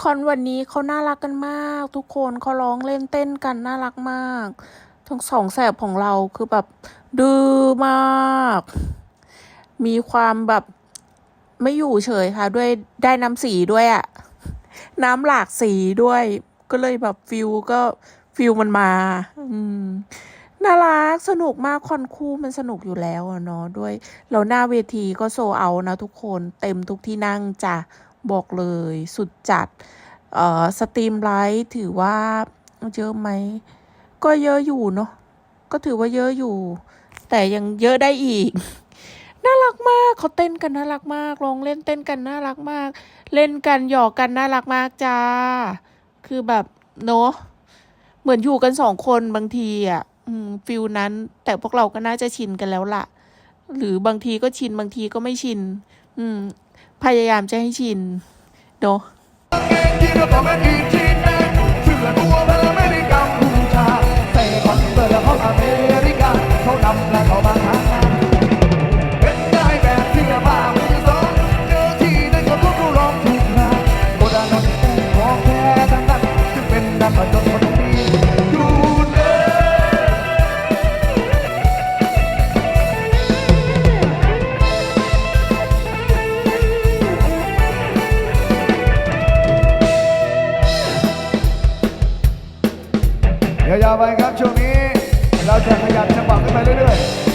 คอนวันนี้เขาน่ารักกันมาก ทุกคนเขาร้องเล่นเต้นกันน่ารักมาก ทั้งสองแสบของเราคือแบบดื้อมาก มีความแบบไม่อยู่เฉยค่ะ ด้วยได้น้ำสีด้วยอะน้ำหลากสีด้วย ก็เลยแบบฟิลก็ฟิลมันมา อืมน่ารักสนุกมากคอนคู่มันสนุกอยู่แล้วเนาะด้วยแล้วหน้าเวทีก็โซเอานะทุกคนเต็มทุกที่นั่งจ้ะ บอกเลยสุดจัด เอ่อสตรีมไลท์ถือว่าเยอะไหม ก็เยอะอยู่เนาะก็ถือว่าเยอะอยู่ แต่ยังเยอะได้อีก น่ารักมากเขาเต้นกันน่ารักมากลองเล่นเต้นกันน่ารักมาก เล่นกันหยอกกันน่ารักมากจ้า คือแบบเนาะเหมือนอยู่กันสองคนบางทีอะฟิลนั้น แต่พวกเราก็น่าจะชินกันแล้วล่ะ หรือบางทีก็ชินบางทีก็ไม่ชิน อืม พยายามจะให้ชินเนาะาวไปครับช่วงนี้ เราจะขยับจังหวะขึ้นไปเรื่อยๆ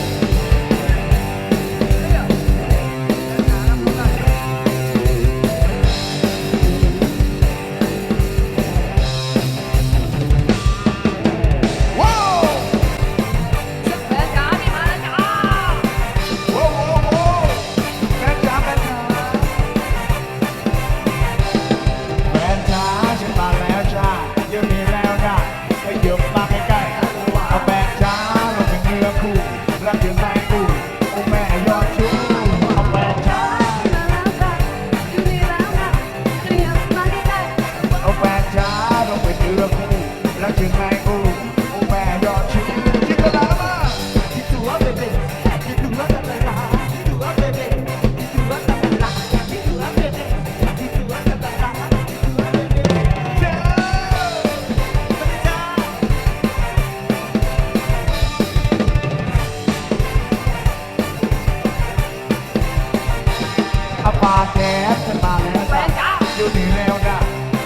อาปาแก๊สฉันมาแล้วจ้ะอยู่นี่แล้วนะ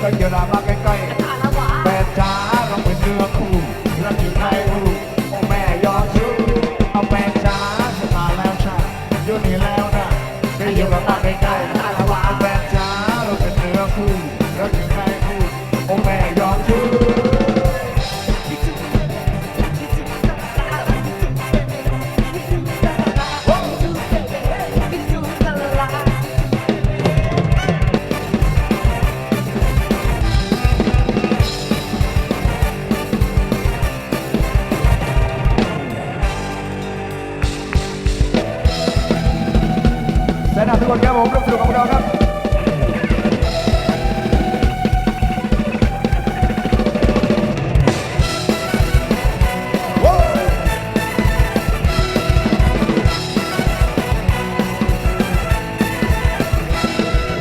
ก็อย่ารามาใกล้ๆแฟนจ้า กคนครับผมร่วมสนุกกับพวกเราครับ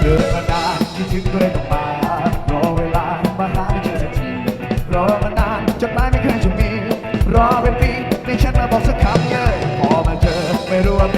เดินมานานคิดถึงก็เลยต้องมารอเวลามาหาไม่เจอสักทีรอมานานจดหมายไม่เคยจะมีรอเป็นปีในฉันมาบอกสักคำเลยพอมาเจอไม่รู้ว่า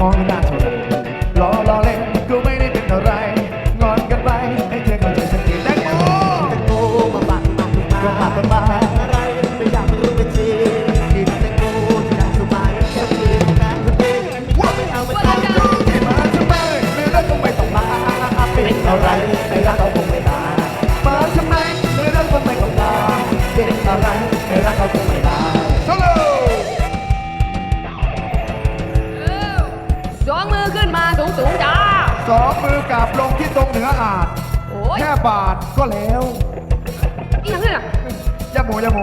ดำใองมือกราบลงที่ตรงเหนืออาจโอ้ยแค่บาทก็แล้ว อีกอย่างนึงอะยาโมยาโม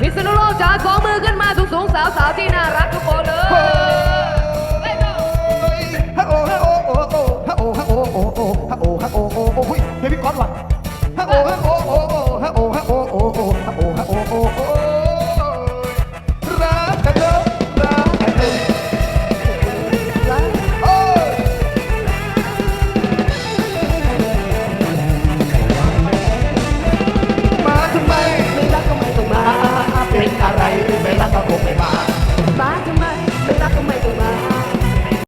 พิษณุโลกจ้าสองมือขึ้นมาสูงสูงๆสาวสาวๆที่น่ารักทุกคนเลยเฮ้ย